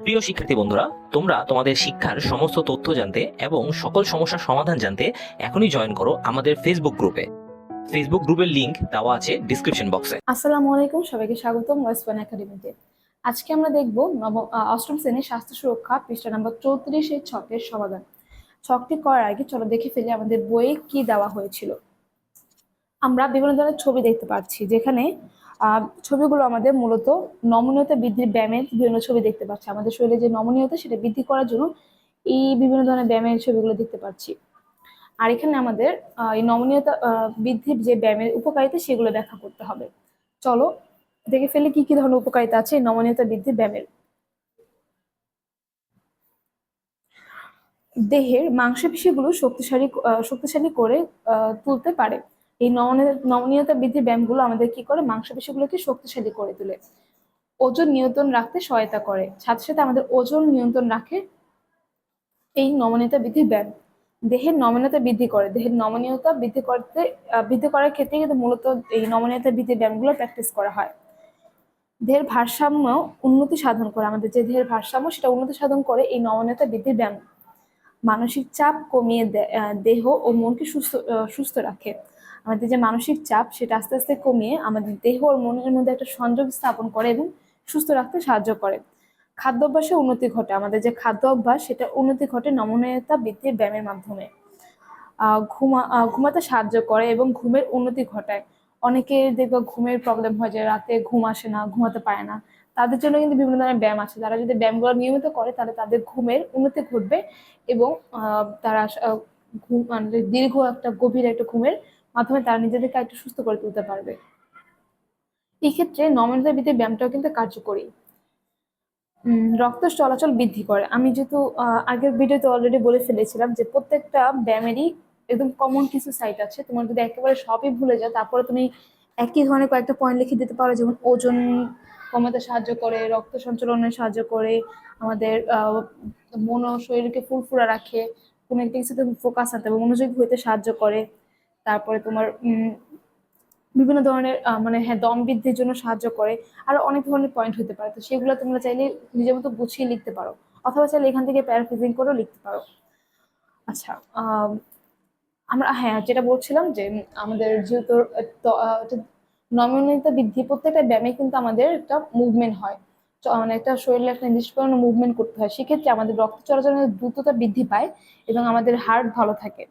প্রিয় শিক্ষার্থী বন্ধুরা, তোমরা তোমাদের শিক্ষার সমস্ত তথ্য জানতে এবং সকল সমস্যার সমাধান জানতে এখনই জয়েন করো আমাদের ফেসবুক গ্রুপে ফেসবুক গ্রুপের লিংক দেওয়া আছে ডিসক্রিপশন বক্সে আসসালামু আলাইকুম, সবাইকে স্বাগতম ওয়েস্ট ওয়ান একাডেমিতে আজকে আমরা দেখব নবম অষ্টম শ্রেণির স্বাস্থ্য সুরক্ষা পৃষ্ঠা নম্বর চৌত্রিশের ছকের সমাধান। ছকটি করার আগে চলো দেখে ফেলি আমাদের বইয়ে কি দেওয়া হয়েছিল। আমরা বিভিন্ন ধরনের ছবি দেখতে পাচ্ছি, যেখানে ছবিগুলো আমাদের মূলত নমনীয়তা বৃদ্ধির ব্যায়ামের বিভিন্ন ছবি দেখতে পাচ্ছি। আমাদের শরীরে যে নমনীয়তা, সেটা বৃদ্ধি করার জন্য এই বিভিন্ন ধরনের ব্যায়ামের ছবিগুলো দেখতে পাচ্ছি। আর এখানে আমাদের এই নমনীয়তা বৃদ্ধির যে ব্যায়ামের উপকারিতা, সেগুলো ব্যাখ্যা করতে হবে। চলো, দেখে ফেলে কি কি ধরনের উপকারিতা আছে নমনীয়তা বৃদ্ধির ব্যায়ামের। দেহের মাংসপেশিগুলো শক্তিশালী শক্তিশালী করে তুলতে পারে। এই নমনীয়- নমনীয়তা বৃদ্ধির ব্যায়ামগুলো আমাদের কি করে? মাংসপেশিগুলোকে শক্তিশালী করে তোলে। ওজন নিয়ন্ত্রণ রাখতে সহায়তা করে। সাথে সাথে আমাদের ওজন নিয়ন্ত্রণ রাখে এই নমনীয়তা বৃদ্ধির ব্যায়াম। দেহের নমনীয়তা বৃদ্ধি করে। দেহের নমনীয়তা বৃদ্ধি করতে বৃদ্ধি করার ক্ষেত্রে কিন্তু মূলত এই নমনীয়তা বৃদ্ধির ব্যায়ামগুলো প্র্যাকটিস করা হয়। দেহের ভারসাম্য উন্নতি সাধন করে। আমাদের যে দেহের ভারসাম্য, সেটা উন্নতি সাধন করে এই নমনীয়তা বৃদ্ধির ব্যায়াম। মানসিক চাপ কমিয়ে দেহ ও মনকে সুস্থ সুস্থ রাখে। আমাদের যে মানসিক চাপ সেটা আস্তে আস্তে কমিয়ে আমাদের দেহ ও মনের মধ্যে একটা সংযোগ স্থাপন করে এবং সুস্থ রাখতে সাহায্য করে। খাদ্যাভ্যাসে উন্নতি ঘটে। আমাদের যে খাদ্য অভ্যাস, সেটা উন্নতি ঘটে নমনীয়তা বৃদ্ধির ব্যায়ামের মাধ্যমে। ঘুমা ঘুমাতে সাহায্য করে এবং ঘুমের উন্নতি ঘটায়। অনেকে দেখবে ঘুমের প্রবলেম হয় যে রাতে ঘুম আসে না, ঘুমাতে পারে না। তাদের জন্য কিন্তু বিভিন্ন ধরনের ব্যায়াম আছে। তারা যদি ব্যায়ামগুলো নিয়মিত করে, তাহলে তাদের ঘুমের উন্নতি ঘটবে এবং তারা ঘুম মানে দীর্ঘ একটা, গভীর একটা ঘুমের মাধ্যমে তারা নিজেদেরকে একটু সুস্থ করে তুলতে পারবে। এই ক্ষেত্রে নমনীয়তা বৃদ্ধির ব্যায়ামটাও কিন্তু কার্যকরী। রক্ত চলাচল বৃদ্ধি করে। আমি যেহেতু আগের ভিডিওতে অলরেডি বলে ফেলেছিলাম যে প্রত্যেকটা ব্যায়ামেরই একদম কমন কিছু সাইট আছে। তোমার যদি একেবারে সবই ভুলে যাও, তারপরে তুমি একই ধরনের কয়েকটা পয়েন্ট লিখে দিতে পারো, যেমন ওজন কমাতে সাহায্য করে, রক্ত সঞ্চালনে সাহায্য করে, আমাদের মন শরীরকে ফুরফুরা রাখে, কোনো একটা কিছুতে ফোকাস আনতে হবে, মনোযোগী হতে সাহায্য করে। তারপরে তোমার বিভিন্ন ধরনের মানে হ্যাঁ দম বৃদ্ধির জন্য সাহায্য করে আরও অনেক ধরনের পয়েন্ট হতে পারে। তো সেগুলো তোমরা চাইলে নিজের মতো গুছিয়ে লিখতে পারো। অথবা চাইলে এখান থেকে প্যারাফ্রেজিং করেও লিখতে পারো। আচ্ছা আম, আমরা হ্যাঁ যেটা বলছিলাম যে আমাদের যেহেতু নমনীয়তা বৃদ্ধি প্রত্যেকটা ব্যায়ামে কিন্তু আমাদের একটা মুভমেন্ট হয়। মানে একটা শরীরে একটা নির্দিষ্ট মুভমেন্ট করতে হয়। সেক্ষেত্রে আমাদের রক্ত চলাচলের দ্রুততা বৃদ্ধি পায় এবং আমাদের হার্ট ভালো থাকে।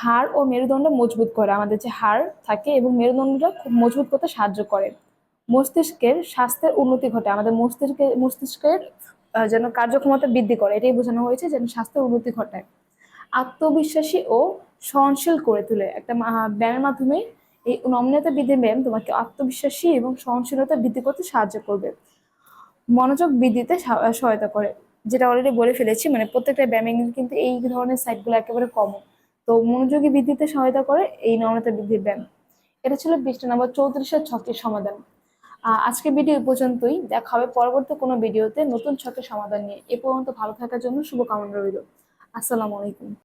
হাড় ও মেরুদণ্ড মজবুত করে, আমাদের যে হাড় থাকে এবং মেরুদণ্ডটা খুব মজবুত করতে সাহায্য করে। মস্তিষ্কের স্বাস্থ্যের উন্নতি ঘটে, আমাদের মস্তিষ্কের মস্তিষ্কের যেন কার্যক্ষমতা বৃদ্ধি করে, এটাই বোঝানো হয়েছে যেন স্বাস্থ্যের উন্নতি ঘটায় আত্মবিশ্বাসী ও সহনশীল করে তোলে। একটা ব্যায়ামের মাধ্যমে এই নমনীয়তা বৃদ্ধির ব্যায়াম তোমাকে আত্মবিশ্বাসী এবং সহনশীলতা বৃদ্ধি করতে সাহায্য করবে। মনোযোগ বৃদ্ধিতে সহায়তা করে, যেটা অলরেডি বলে ফেলেছি মানে প্রত্যেকটা ব্যায়ামে কিন্তু এই ধরনের সাইটগুলো একেবারে কমন তো মনোযোগী বৃদ্ধিতে সহায়তা করে এই নমনীয়তা বৃদ্ধির ব্যায়াম এটা ছিল বিশটা নম্বর চৌত্রিশের ছকের সমাধান। আহ, আজকের ভিডিও পর্যন্তই। দেখা হবে পরবর্তী কোনো ভিডিওতে। নতুন ছকের সমাধান নিয়ে। এ পর্যন্ত ভালো থাকার জন্য শুভকামনা রইল। আসসালামু আলাইকুম।